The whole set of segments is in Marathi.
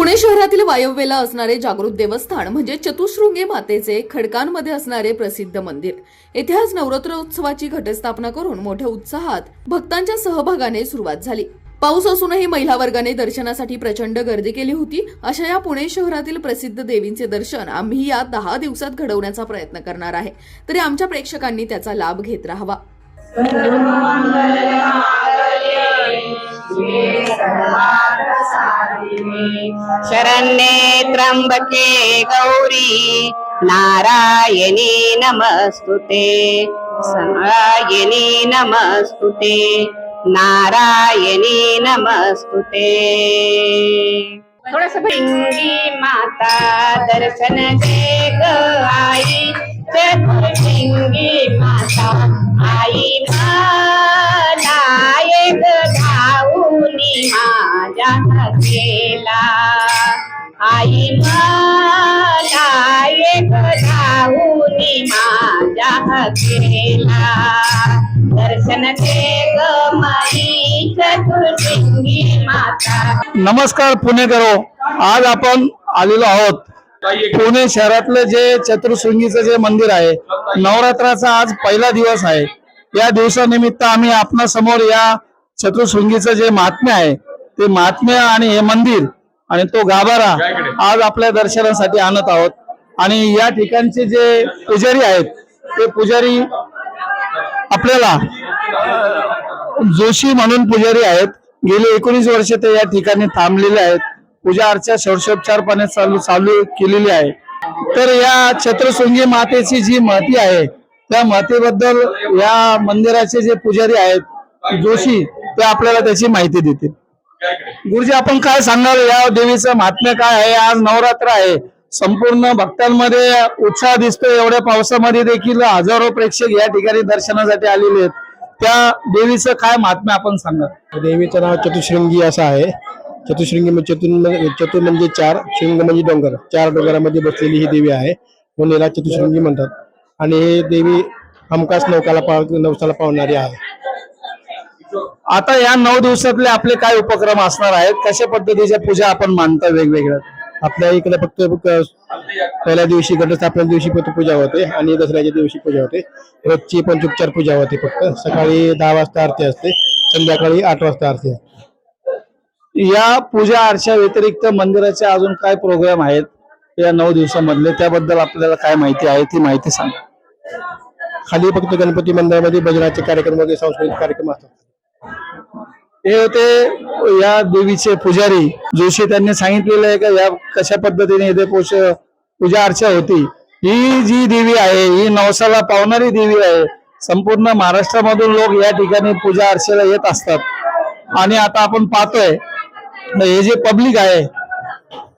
पुणे शहरातील वायव्येला असणारे जागृत देवस्थान म्हणजे चतुशृंगी मातेचे खडकांमध्ये असणारे प्रसिद्ध मंदिर. येथे आज नवरात्रोत्सवाची घटस्थापना करून मोठ्या उत्साहात भक्तांच्या सहभागाने सुरुवात झाली. पाऊस असूनही महिला वर्गाने दर्शनासाठी प्रचंड गर्दी केली होती. अशा या पुणे शहरातील प्रसिद्ध देवींचे दर्शन आम्ही या दहा दिवसात घडवण्याचा प्रयत्न करणार आहे. तरी आमच्या प्रेक्षकांनी त्याचा लाभ घेत राहावा. शरण्ये त्र्यंबके गौरी नारायणी नमस्तुते नारायणी नमस्तुते नारायणी नमस्तुते थोडस भिंगी माता दर्शन दे ग आई चतुर्लिंगी माता आई मला माझ्या केला आई मला एक धावूनी माझ्या केला दर्शन दे ग माई माता. नमस्कार पुणेकरो आज आपण आलेलो आहोत पुणे शहरातलं जे चतुर्शृंगीचं जे मंदिर आहे नवरात्राचा आज पहिला दिवस आहे. या दिवसानिमित्त आम्ही आपणा समोर या चतुर्शृंगीचं जे महात्म्य आहे ते महात्म्य आणि हे मंदिर आणि तो गाभारा आज आपल्या दर्शनासाठी आणत आहोत. आणि या ठिकाणचे जे पुजारी आहेत ते पुजारी आपल्याला जोशी म्हणून पुजारी आहेत. गेले एकोणीस वर्ष ते या ठिकाणी थांबलेले आहेत. पूजा अर्चा षोडशोपचारपणे चालू चालू केलेली आहे. तर या छत्रशृंगी मातेची जी महती आहे त्या महतीबद्दल या मंदिराचे जे पुजारी आहेत जोशी ते आपल्याला त्याची माहिती देतील. गुरुजी आपण काय सांगाल? या देवीचं महात्म्य काय आहे? आज नवरात्र आहे. संपूर्ण भक्तांमध्ये उत्साह दिसतो एवढ्या पावसामध्ये देखील हजारो प्रेक्षक या ठिकाणी दर्शनासाठी आलेले आहेत. त्या देवीचं काय महात्म्य आपण सांगा देवीचं नाव चतुशृंगी असं आहे. चतुशृंगी म्हणजे चतुर् म्हणजे चतुर म्हणजे चार शृंग म्हणजे डोंगर. चार डोंगरामध्ये बसलेली ही देवी आहे. पुणेला चतुशृंगी म्हणतात. आणि हे देवी हमखास नौकाला पाव नवसाला पावणारी आहे. आता या नऊ दिवसातले आपले काय उपक्रम असणार आहेत? कशा पद्धतीच्या पूजा आपण मानता वेगवेगळ्या? आपल्या इकडे फक्त पहिल्या दिवशी घटस्थापना दिवशी फक्त पूजा होते आणि दसऱ्याच्या दिवशी पूजा होते. रोजची पंचोपचार पूजा होते फक्त. सकाळी दहा वाजता आरती असते संध्याकाळी आठ वाजता आरती असते. या पूजा अर्चा व्यतिरिक्त मंदिराचे अजून काय प्रोग्राम आहेत या नऊ दिवसामधले? त्याबद्दल आपल्याला काय माहिती आहे? ती माहिती सांगा. खाली फक्त गणपती मंदिरामध्ये भजनाचे कार्यक्रम वगैरे सांस्कृतिक कार्यक्रम असतात. हे होते या देवीचे पुजारी. जोशी त्यांनी सांगितलेलं आहे का या कशा पद्धतीने इथे पूज पूजा अर्चा होती. ही जी देवी आहे ही नवसाला पावणारी देवी आहे. संपूर्ण महाराष्ट्रामधून लोक या ठिकाणी पूजा अर्चेला येत असतात. आणि आता आपण पाहतोय हे जे पब्लिक आहे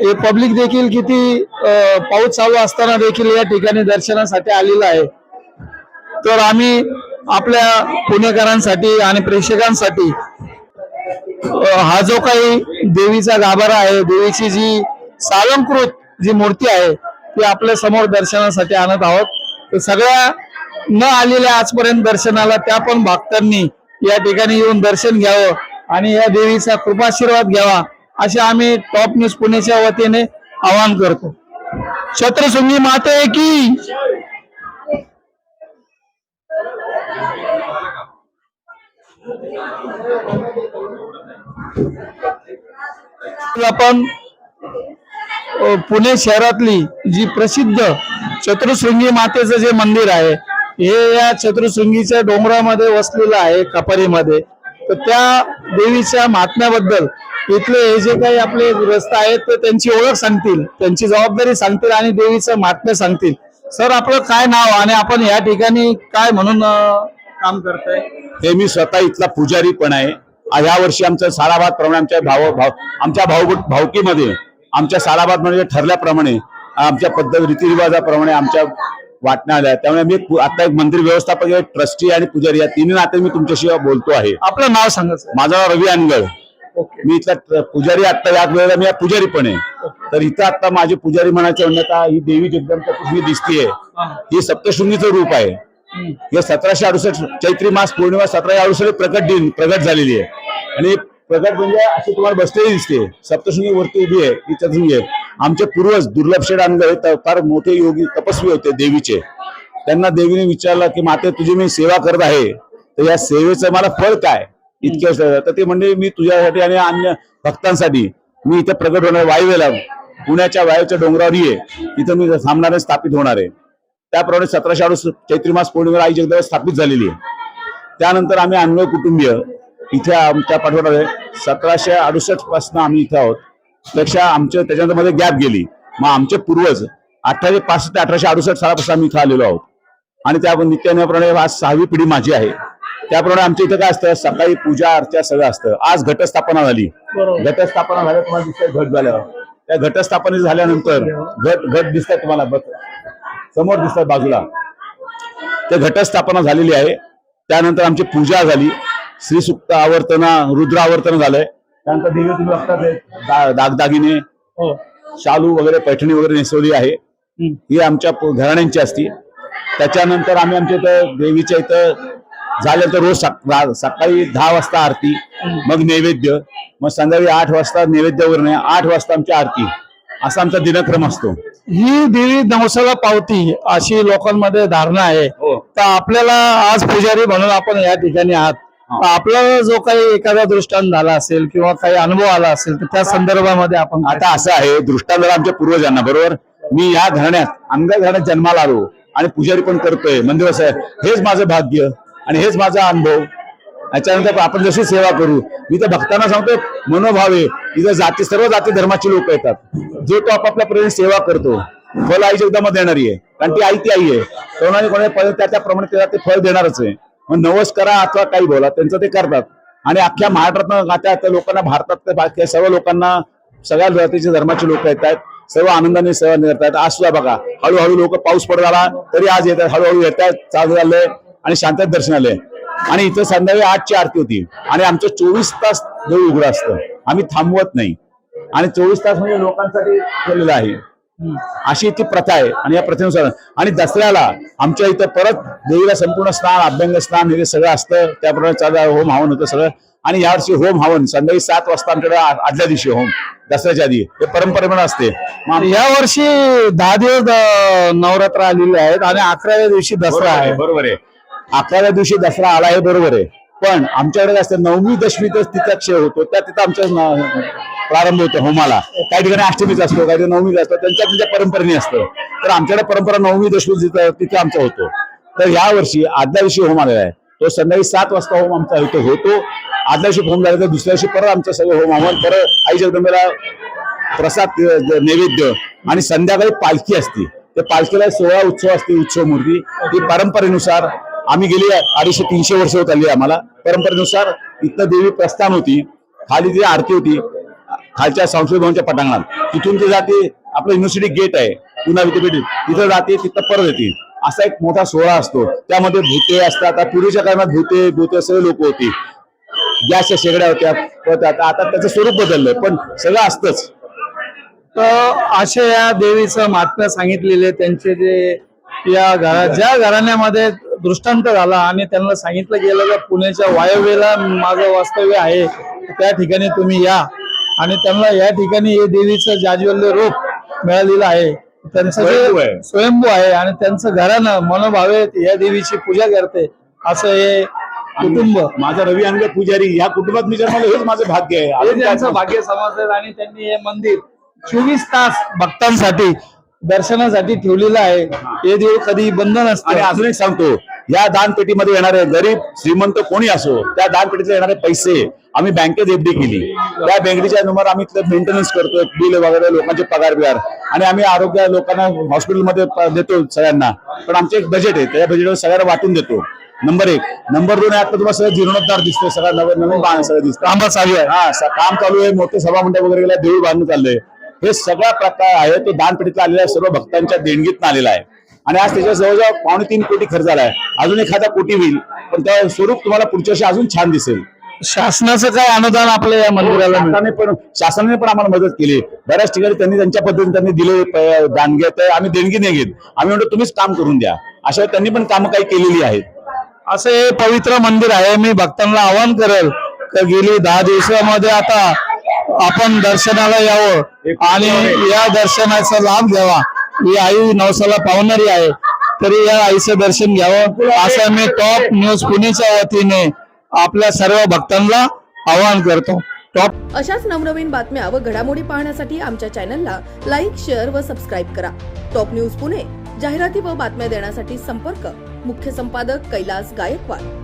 हे पब्लिक देखील किती पाऊस चालू असताना देखील या ठिकाणी दर्शनासाठी आलेलं आहे. तर आम्ही आपल्या पुणेकरांसाठी आणि प्रेक्षकांसाठी हा जो काही देवीचा गाभारा आहे देवीची जी सालंकृत जी मूर्ती आहे ती आपल्यासमोर दर्शनासाठी आणत आहोत. सगळ्या न आलेल्या आजपर्यंत दर्शनाला त्या पण भक्तांनी या ठिकाणी येऊन दर्शन घ्यावं आणि या देवीचा कृपाशीर्वाद घ्यावा असे आम्ही टॉप न्यूज पुणेच्या वतीने आवाहन करतो. छत्रशृंगी माते की! आपण पुणे शहरातली जी प्रसिद्ध चतुर्शृंगी मातेचं जे मंदिर आहे हे या चतुर्शृंगीच्या डोंगरामध्ये वसलेलं आहे कपारीमध्ये. तर त्या देवीच्या महात्म्याबद्दल इथले हे जे काही आपले ग्रस्त आहेत ते त्यांची ओळख सांगतील त्यांची जबाबदारी सांगतील आणि देवीचं महात्म्य सांगतील. सर आपलं काय नाव आणि आपण या ठिकाणी काय म्हणून काम करताय? हे मी स्वतः इथला पुजारी पण आहे. या वर्षी आमचं सालाबाद प्रमाणे आमच्या भाव भाव आमच्या भाऊ भावकीमध्ये आमच्या सालाबादमध्ये ठरल्याप्रमाणे आमच्या पद्धत रीतिरिवाजाप्रमाणे आमच्या वाटण्या आल्या. त्यामुळे मी आता एक मंदिर व्यवस्थापक ट्रस्टी आणि पुजारी या तिन्ही नाते मी तुमच्याशी बोलतो आहे. आपलं नाव सांगा माझं नाव रवी अनगळ. मी इथला पुजारी आता या वेळेला मी पुजारी पण आहे तर इथं आता माझे पुजारी म्हणायचे म्हणण्यात ही देवी जगदंबा दिसतीये ही सप्तशृंगीचं रूप आहे. हे सतराशे अडुसष्ट चैत्री मास पौर्णिमा सतराशे अडुसष्ट प्रकट दिन प्रगट झालेली आहे. आणि प्रगट म्हणजे अशी तुम्हाला बसलेली दिसते. सप्तशृंगी वरती उभी आहे ही चतुर्शृंगी आहे आमचे पूर्वज दुर्लभ शेड अनगर फार मोठे योगी तपस्वी होते देवीचे. त्यांना देवीने विचारलं की माते तुझी मी सेवा करत आहे. तर या सेवेचं मला फळ काय? इतक्या वर्ष तर ते म्हणजे मी तुझ्यासाठी आणि अन्य भक्तांसाठी मी इथे प्रगट होणार वायुवेला पुण्याच्या वायूच्या डोंगरावर ये तिथं मी थांबणार स्थापित होणार आहे. त्याप्रमाणे सतराशे अडुसष्ट चैत्री मास पौर्णिमेला आई जगदंबा स्थापित झालेली आहे. त्यानंतर आम्ही अन्वय कुटुंबीय इथे आमच्या पाठवणार सतराशे अडुसष्टपासून आम्ही इथे आहोत. पेक्षा आमच्या त्याच्यानंतरमध्ये गॅप गेली. मग आमचे पूर्वज अठराशे पासष्ट ते अठराशे अडुसष्ट सालापासून आम्ही इथे आलेलो आहोत. आणि त्या नित्यानेप्रमाणे आज सहावी पिढी माझी आहे. त्याप्रमाणे आमच्या इथं काय असतं? सकाळी पूजा अर्चा सगळं असतं. आज घटस्थापना झाली. घटस्थापना झाल्या तुम्हाला दिसतंय घट झाल्यावर. त्या घटस्थापना झाल्यानंतर घट घट दिसतात तुम्हाला बघ. समोर दिसतात बाजूला. ते घटस्थापना झालेली आहे. त्यानंतर आमची पूजा झाली. श्रीसुक्त आवर्तना रुद्र आवर्तन झालंय. त्यानंतर देवी तुम्ही बघतात हे दागदागिने शालू वगैरे पैठणी वगैरे नेसवली आहे. ही आमच्या घराण्यांची असती. त्याच्यानंतर आम्ही आमच्या इथं देवीच्या इथं झालं तर रोज सकाळी दहा वाजता आरती मग नैवेद्य. मग संध्याकाळी आठ वाजता नैवेद्य वगैरे आठ वाजता आमची आरती. असा आमचा दिनक्रम असतो. ही देवी नवसाला पावती अशी लोकांमध्ये धारणा आहे. हो. तर आपल्याला आज पुजारी म्हणून आपण या ठिकाणी आहात. आपल्याला जो काही एखादा दृष्टांत झाला असेल किंवा काही अनुभव आला असेल तर त्या संदर्भामध्ये आपण आता असं आहे दृष्टांत आमच्या पूर्वजांना बरोबर? मी या घराण्यात अंगा घराण्यात जन्माला आलो आणि पुजारी पण करतोय मंदिर असं हेच माझं भाग्य आणि हेच माझा अनुभव. याच्यानंतर आपण जशी सेवा करू मी तर भक्तांना सांगतो मनोभावे इथं जाती सर्व जाती धर्माची लोक येतात. जो तो आपापल्या प्रमाणे सेवा करतो फल आई जगदंबा देणारी आहे. कारण ती आई ती आई आहे. कोणाने कोणाने फळ त्या त्याप्रमाणे त्याला ते फळ देणारच आहे. मग नवस करा अथवा काही बोला त्यांचं ते करतात. आणि अख्ख्या महाराष्ट्रात आता त्या लोकांना भारतात बाकी सर्व लोकांना सगळ्या जातीचे धर्माचे लोक येत आहेत. सर्व आनंदाने सेवा करतात आज सुद्धा बघा हळूहळू लोक पाऊस पडत आला तरी आज येतात हळूहळू येतात चालू झालंय आणि शांततेत दर्शन आलंय. आणि इथं संध्याकाळी आठची आरती होती. आणि आमचं चोवीस तास देव उघडं असतं. आम्ही थांबवत नाही. आणि चोवीस तास म्हणजे लोकांसाठी केलेलं आहे. अशी ती प्रथा आहे. आणि या प्रथेनुसार आणि दसऱ्याला आमच्या इथं परत देवीला संपूर्ण स्नान अभ्यंग स्नान हे सगळं असतं. त्याप्रमाणे चालू होम हवन होतं सगळं. आणि यावर्षी होम हवन संध्याकाळी सात वाजता आमच्याकडे आदल्या दिवशी होम दसऱ्याच्या आधी. हे परंपरेप्रमाणे असते. या वर्षी दहा दिवस नवरात्र आलेले आहेत आणि अकराव्या दिवशी दसरा आहे. बरोबर आहे. अकराव्या दिवशी दसरा आला आहे बरोबर आहे. पण आमच्याकडे काय असतं नवमी दशमी तर तिथं क्षय होतो त्या तिथं आमच्या प्रारंभ होतो होमाला. काही ठिकाणी अष्टमीचा असतो काही ठिकाणी नवमीचा असतो त्यांच्या त्यांच्या परंपरेने असतं. तर आमच्याकडे परंपरा नवमी दशमी जिथं तिथे आमचा होतो. तर ह्या वर्षी आदल्या दिवशी होम आलेला आहे. तो संध्याकाळी सात वाजता होम आमचा इथे होतो. आदल्या दिवशी होम झाला तर दुसऱ्या दिवशी परत आमचं सगळं होम हवन परत आई जगदंबेला प्रसाद नैवेद्य आणि संध्याकाळी पालखी असते. त्या पालखीला सोळा उत्सव असते उत्सव मूर्ती. ती परंपरेनुसार आम्ही गेली अडीचशे तीनशे वर्ष होत आली आम्हाला. परंपरेनुसार इथं देवी प्रस्थान होती. खाली जी आरती होती खालच्या संस्कृत भवनच्या पटांगणात. तिथून ते जाते आपलं युनिव्हर्सिटी गेट आहे पुन्हा विद्यापीठ. तिथं जाते तिथं परत येते. असा एक मोठा सोहळा असतो. त्यामध्ये भूते असतात. आता पूर्वीच्या काळात भूते भूते सगळे लोक होती. गॅसच्या शेगड्या होत्या होत्या. आता आता त्याचं स्वरूप बदललंय पण सगळं असतंच. तर असे या देवीचं महात्म्य सांगितलेले त्यांचे जे या घरा ज्या घराण्यामध्ये दृष्टांत झाला आणि त्यांना सांगितलं गेलं की पुण्याच्या वायव्येला माझं वास्तव्य आहे त्या ठिकाणी तुम्ही या. आणि त्यांना या ठिकाणी हे देवीचं जाज्वल्य रूप मिळालेलं आहे. त्यांचं स्वयंभू आहे. जे स्वयंभू आहे आणि त्यांचं घरानं मनोभावे या देवीची पूजा करते असं हे कुटुंब. माझा रवी अंग पुजारी या कुटुंबात मी जन्माला हेच माझं भाग्य आहे. त्यांचं भाग्य समजलं आणि त्यांनी हे मंदिर चोवीस तास भक्तांसाठी दर्शनासाठी ठेवलेलं आहे. हे. देव कधी बंद आणि नसते अजून एक सांगतो या दानपेटीमध्ये येणारे गरीब श्रीमंत कोणी असो त्या दानपेटीतले येणारे पैसे आम्ही बँकेत एफडी केली. त्या बँकेच्या नंबर आम्ही मेंटेनन्स करतोय बिल वगैरे लोकांचे पगार बिगार. आणि आम्ही आरोग्य लोकांना हॉस्पिटलमध्ये देतो सगळ्यांना. पण आमचे एक बजेट आहे त्या बजेटवर सगळ्यांना वाटून देतो. नंबर एक. नंबर दोन आहे आता तुम्हाला सगळं जीर्णोद्धार दिसतोय सगळं नवीन नवीन बांध सगळं दिसतं काम चालू आहे. हा काम चालू आहे मोठे सभामंडप वगैरे गेला देऊळ बांधणं चाललंय. हे सगळा प्रकार आहे तो दानपेटीतला आलेला आहे, सर्व भक्तांच्या देणगीत आलेला आहे. आणि आज त्याच्या जवळजवळ पावणे तीन कोटी खर्च झाला आहे अजून एखादा कोटी होईल पण त्या स्वरूप तुम्हाला पुढच्या वर्षी अजून छान दिसेल. शासनाचं काय अनुदान आपल्या या मंदिराला? शासनाने पण शासनाने पण आम्हाला मदत केली. बऱ्याच ठिकाणी त्यांनी त्यांच्या पद्धतीने त्यांनी दिले प- दानगी तर आम्ही देणगी नाही घेत. आम्ही म्हणतो तुम्हीच काम करून द्या. अशा त्यांनी पण कामं काही केलेली आहेत. असं हे पवित्र मंदिर आहे. मी भक्तांना आवाहन करेल क- गेली दहा दिवसामध्ये आता आपण दर्शनाला यावं आणि या दर्शनाचा लाभ घ्यावा. ही आई नवसाला पावणारी आहे. तरी या आईचं दर्शन घ्यावं. असं मी टॉप न्यूज पुणेच्या वतीने आपल्या सर्व भक्तांना आवाहन करतो. टॉप अशाच नवनवीन बातम्या व घडामोडी पाहण्यासाठी आमच्या चॅनलला लाईक शेअर व सबस्क्राईब करा. टॉप न्यूज पुणे जाहिराती व बातम्या देण्यासाठी संपर्क मुख्य संपादक कैलास गायकवाड.